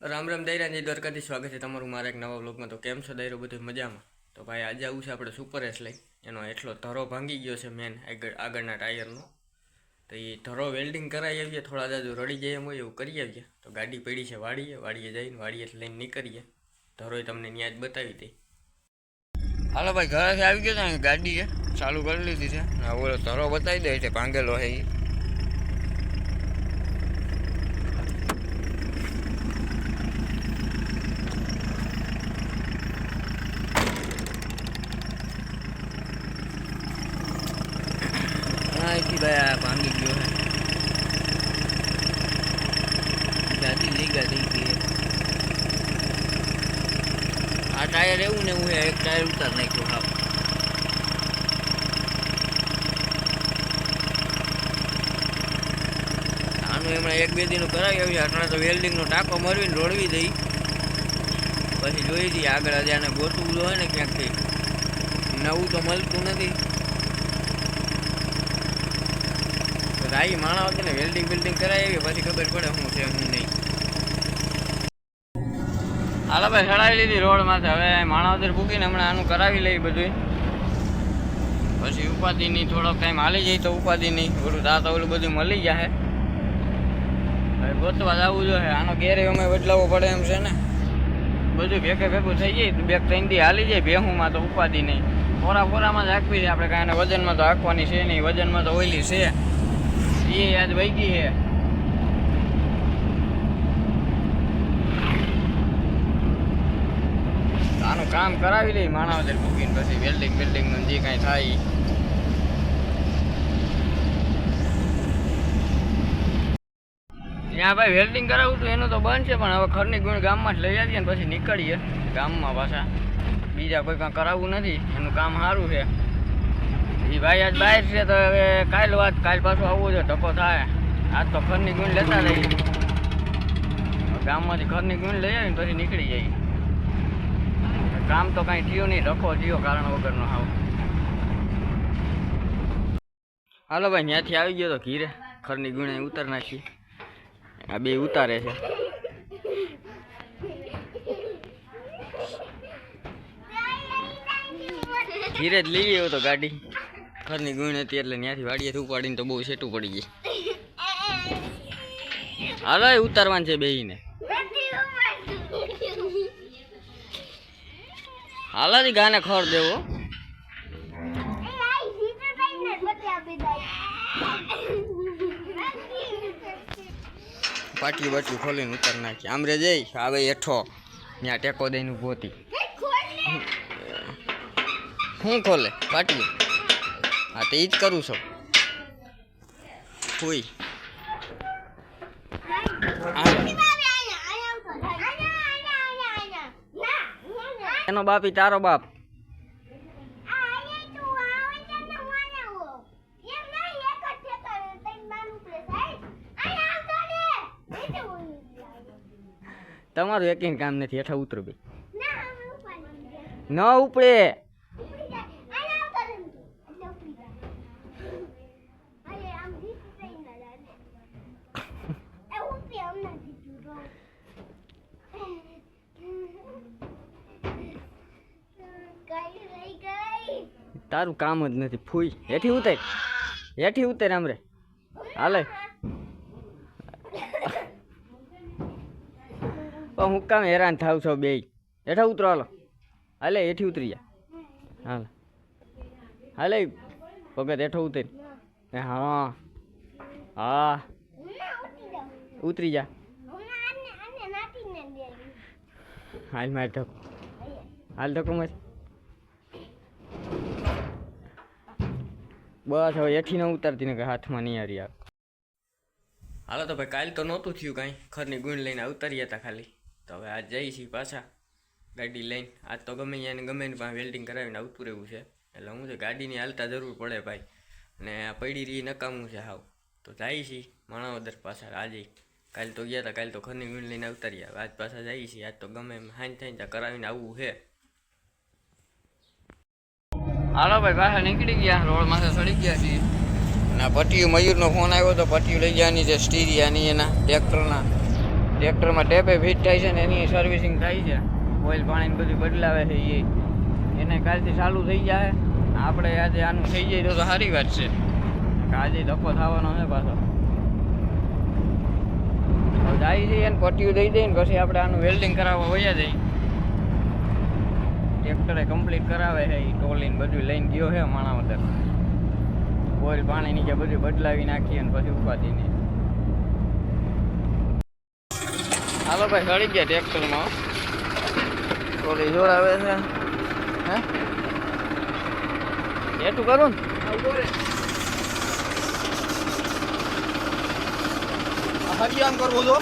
રામ રામ દૈરાજી દ્વારકાથી સ્વાગત છે તમારું મારા એક નવા બ્લોગમાં તો કેમ છો દૈરો? બધું મજામાં? તો ભાઈ, આજે આવું છે આપણે સુપર એસ લઈ. એનો એટલો ધરો ભાંગી ગયો છે મેન આગળ આગળના ટાયરનો તો એ ધરો વેલ્ડિંગ કરાવી આવીએ, થોડા દાદુ રડી જાય એમ હોય એવું કરી આવીએ. તો ગાડી પડી છે વાડીએ વાડીએ જઈને વાડીએ લઈને નીકળીએ. ધરોય તમને ન્યાજ બતાવી દઈ. હાલો ભાઈ, ઘરેથી આવી ગયો ને ગાડી છે ચાલુ કરી લીધી છે. ઓલો ધરો બતાવી દે છે, ભાંગેલો છે એ હા એથી ભાઈ આ ભાંગી ગયો છે ગાડી લઈ ગાડી ગઈ આ ટાયર એવું ને હું એક ટાયર ઉતાર નાખ્યો હા આનું એમણે એક બે દીનું કરાવી આવ્યું અટણા તો વેલ્ડિંગનો ટાંકો મરવીને રોડવી દઈ પછી જોઈ દઈએ આગળ હજી આને ગોતવું હોય ને ક્યાંકથી. નવું તો મળતું નથી તો રાઈ માણા વખતે વેલ્ડિંગ બિલ્ડિંગ કરાવી પછી ખબર પડે શું છે, શું નહીં. હાલો ભાઈ, ચડાવી લીધી રોડ માથે. હવે માણાવદર પૂકીને હમણાં આનું કરાવી લઈ બધું પછી ઉપાધિ નહીં થોડોક ટાઈમ હાલી જાય તો ઉપાધિ નહીં ઓલું દાંત ઓલું બધું મળી જાય હવે ગોતવા જવું જોઈએ. આનો ઘેરે અમે બદલાવો પડે એમ છે ને. બધું ભેગે ભેગું થઈ જાય, બે ત્રણ દી હાલી જાય ભેહુંમાં તો ઉપાધિ નહીં. ફોરા ફોરામાં જ હાંકવી છે. આપણે કાંઈ વજનમાં તો હાંકવાની છે નહીં. વજનમાં તો ઓઈલી છે. એ યાદ વહી ગઈ છે આનું કામ કરાવી લઈ માણાવદર મૂકીને પછી વેલ્ડિંગ બિલ્ડિંગનું જે કાંઈ થાય. ત્યાં ભાઈ વેલ્ડિંગ કરાવું હતું એનું તો બંધ છે, પણ હવે ખરની ગુણ ગામમાં જ લઈ આવીએ ને પછી નીકળીએ ગામમાં પાછા. બીજા કોઈ કાંઈ કરાવવું નથી, એનું કામ સારું છે. એ ભાઈ આજ બહાર છે તો હવે કાલ વાત, કાલ પાછું આવવું છે, ધક્કો થાય. આજ તો ઘરની ગુણ લેતા રહીએ ગામમાંથી ઘરની ગુણ લઈ આવીને પછી નીકળી જઈએ કામ તો કાંઈ થયું નહીં, ધક્કો થયો કારણ વગરનો હાવ. હાલો ભાઈ ત્યાંથી આવી ગયો તો ઘીરે. ખરની ગુણે ઉતાર નાખી. આ બે ઉતારે છે. ધીરે જ લઈ આવ્યો તો ગાડી. ઘરની ગુણ હતી એટલે ત્યાંથી વાડીએથી ઉપાડીને તો બહુ સેટું પડી ગઈ. હાલો ઉતારવાનું છે બેહીને. હાલો ગાને ખર દેવો. પાટલી બાટલી ખોલીને ઉતાર નાખી. આમ રે જઈ આવે હેઠો. ત્યાં ટેકો દઈને હતી. શું ખોલે પાટલી હા તો એ જ કરું છું. હોય એનો બાપી તારો બાપ. તમારું એકીને કામ નથી હેઠા ઉતરું બે. ન ઉપડે. તારું કામ જ નથી. ફૂઈ. હેઠી ઉતર. હેઠી ઉતર આમરે હાલે. હું કામ હેરાન થાવ છો બે હેઠા ઉતરો, હાલો. હાલે, હેઠી ઉતરી જા. હાલ. હાલે, પગત હેઠો ઉતર. હા. હા. ઉતરી જા. હાલ, માર ઢોક. હાલ, ઢોકો મત બસ, હવે એઠી ન ઉતારતી ને કે હાથમાં નહીં હારી આવે. હાલો તો ભાઈ, કાલ તો નહોતું થયું કાંઈ. ખરની ગુણ લઈને ઉતારી હતા ખાલી. તો હવે આજ જઈ છીએ પાછા ગાડી લઈને. આજ તો ગમે ત્યાં ગમે ને પાસે વેલ્ડિંગ કરાવીને આવતું રહેવું છે. એટલે હું તો ગાડીની હાલતા જરૂર પડે ભાઈ. અને આ પડી રહી નકામું છે હાવ. તો જાય છીએ માણાવદર પાછા આજે. કાલ તો ગયા હતા કાલ તો ઘરની ગુણ લઈને ઉતારી આજ પાછા જઈએ છીએ. આજ તો ગમે એમ હાઈ થાય ત્યાં કરાવીને આવવું છે. હાલો ભાઈ, પાછા નીકળી ગયા. રોડ માથે ચડી ગયા છીએ. અને આ પટ્ટીયું મયુરનો ફોન આવ્યો તો પટિયું લઈ જવાની છે સ્ટીરિયાની એના, ટ્રેક્ટરના. ટ્રેક્ટરમાં ટેપે ફિટ થાય છે ને એની સર્વિસિંગ થાય છે. ઓઇલ પાણી બધું બદલાવે છે એ એને કાલથી ચાલુ થઈ જાય. આપણે આજે આનું થઈ જાય તો સારી વાત છે. આજે ધક્કો થવાનો છે પાછો. જાય જઈએ ને પટ્ટીઓ દઈ દઈએ ને, પછી આપણે આનું વેલ્ડિંગ કરાવવા વયા જઈએ. ટ્રેક્ટરે કમ્પ્લીટ કરાવે છે એ ટોલીને બધું લઈને ગયો છે માણા વગર ઓઇલ પાણી નીચે બધું બદલાવી નાખીએ અને પછી ઉપાધી નહીં હાલો ભાઈ સડી ગયા ટ્રેક્ટરમાં ટોલી જોડાવે છે. હે? એટલું કરું ને. હજી કરવો છો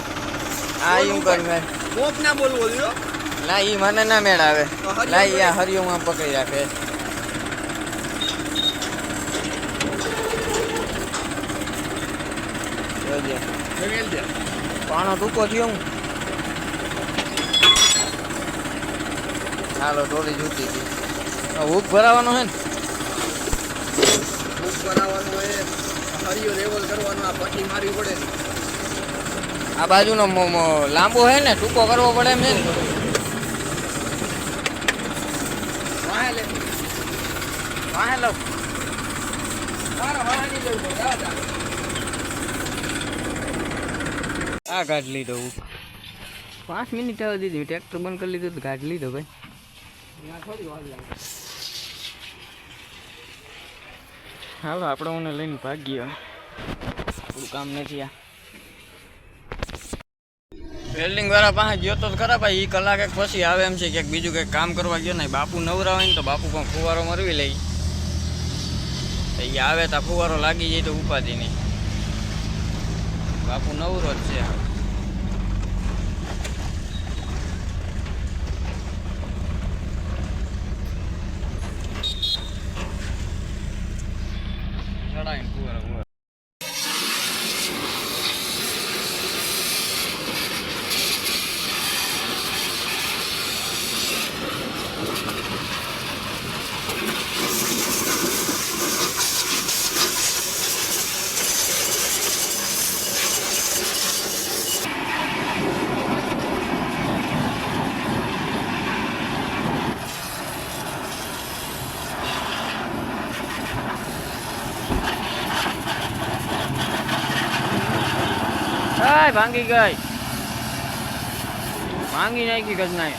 હા એમ કરું ભાઈ. કોક ના બોલવો જો ના ઈ મને ના મેળ આવે ના ઈ આ હરિયોમાં પકડી રાખે. પાણો ટૂંકો થયો હું. હાલો ટોલી જૂતી હતી. હુક ભરાવાનો છે ને? બુક ભરાવાનો હોય હરિયો લેવલ કરવાનો આ પટ્ટી મારવી પડે આ બાજુનો લાંબો છે ને ટૂંકો કરવો પડે એમ છે ને વાહે લે વાહે લઉં આ ગાઢ લીધો પાંચ મિનિટ આવી દીધી. ટ્રેક્ટર બંધ કરી લીધું ગાઢ લીધો ભાઈ. હાલો, આપણે મને લઈને ભાગીએ થોડું કામ નથી આ. વેલ્ડિંગ વાળા પાસે ગયો તો ખરા ભાઈ એ કલાક પછી આવે એમ છે, ક્યાંક બીજું કંઈક કામ કરવા ગયો ને, બાપુ નવરા હોય ને તો બાપુ પણ ફુવારો મરવી લઈ એ આવે તો ફુવારો લાગી જાય તો ઉપાધિ નહીં. બાપુ નવરો જ છે ચડાવીને ફુવારો ભાંગી ગઈ. ભાંગી નાખી ગજનાએ.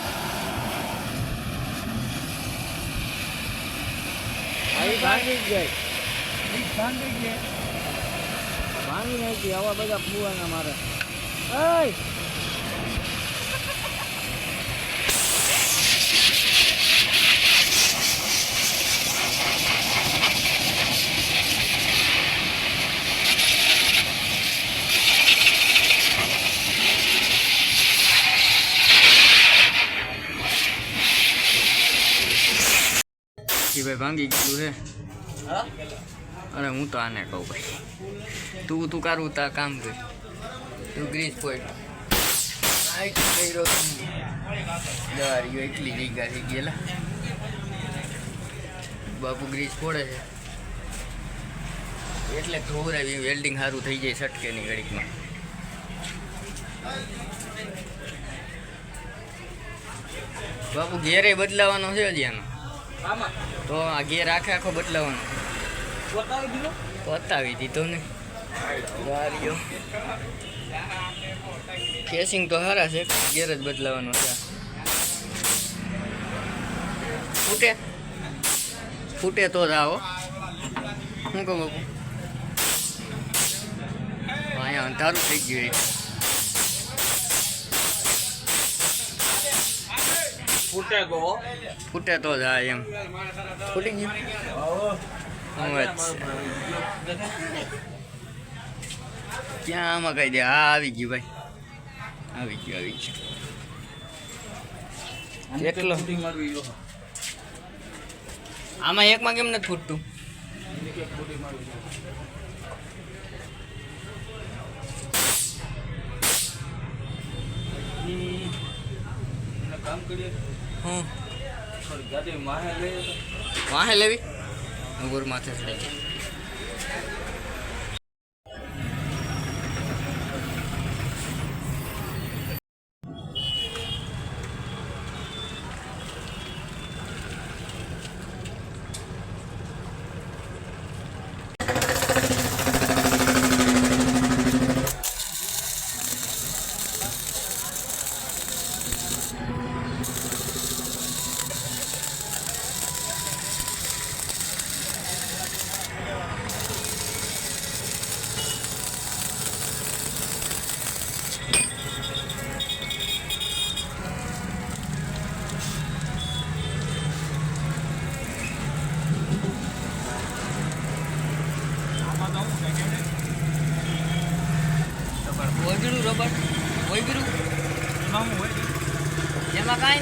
ભાઈ ભાંગી જ ગઈ. ભાંગી નાખી. આવા બધા ફુવાના મારે. એય ઈ ભાઈ ભાંગી ગયું હા અરે હું તો આને કહું ભાઈ. તું તું કારું, તા કામ કર તું ગ્રીસ પોઈન્ટ દવારીઓ એટલી જગ્યા થઈ ગયેલા બાપુ ગ્રીસ ફોડે છે. એટલે ધોવરાવી વેલ્ડિંગ સારું થઈ જાય સટકેની ઘડીકમાં. બાપુ ઘેરે બદલાવાનો છે હજી આમાં તો આ ઘેર આખે આખો બદલાવાનો. બતાવી દીધો? ને. ગાડીઓ. કેસિંગ તો સારા છે ગેર જ બદલાવાનો છે. ફૂટે? ફૂટે તો જ આવો. શું કહું બાપુ? અહીંયા અંધારું થઈ ગયું ફૂટે ગો ફૂટે તો જાય એમ. ફૂટી ગયું? ક્યાં આમાં કહી દે? હા આવી ગયું ભાઈ. આવી ગયું આવી ગયું. કેટલો? આમાં એકમાં કેમ નથી ફૂટતું? કામ કરીએ. હું ગાડી માહે લેવી? અંગુર માથે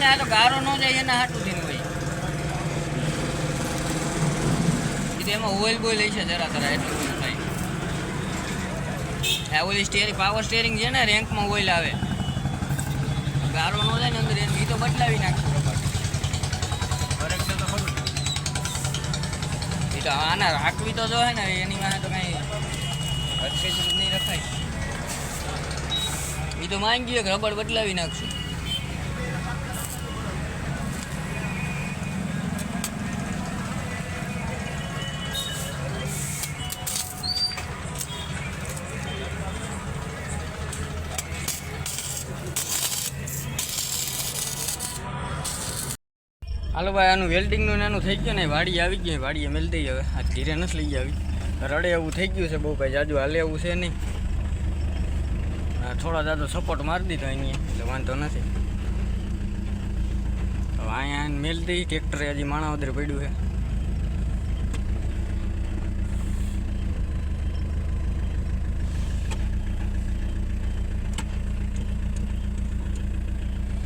આ તો ગારો ન જાય, એના હાટું હોય. એ તો એમાં ઓઇલ બોઇલ છે જરા તરા, એટલું થાય. આ ઓલી સ્ટેરિંગ પાવર સ્ટેરિંગ છે ને, રેન્કમાં ઓઇલ આવે. ગારો ન જાય ને અંદર એ તો બદલાવી નાખશું એ તો આના રાખવી તો જો હે ને, એની વાંહે તો કાંઈ અટકે નહીં રખાય. એ તો માંગી કે રબર બદલાવી નાખશું. હાલો ભાઈ આનું વેલ્ડિંગનું નાનું થઈ ગયું ને વાડી આવી ગઈ વાડીએ મેલ દઈ હવે. આ ધીરે નથી લઈ આવી. રડે એવું થઈ ગયું છે બહુ, ભાઈ જાજુ હાલે એવું છે નહીં. થોડા જાજો સપોર્ટ મારી દીધો એની એટલે વાંધો નથી. હવે અહીંયા મેલ દઈ ટ્રેક્ટરે હજી માણાવદર પડ્યું છે.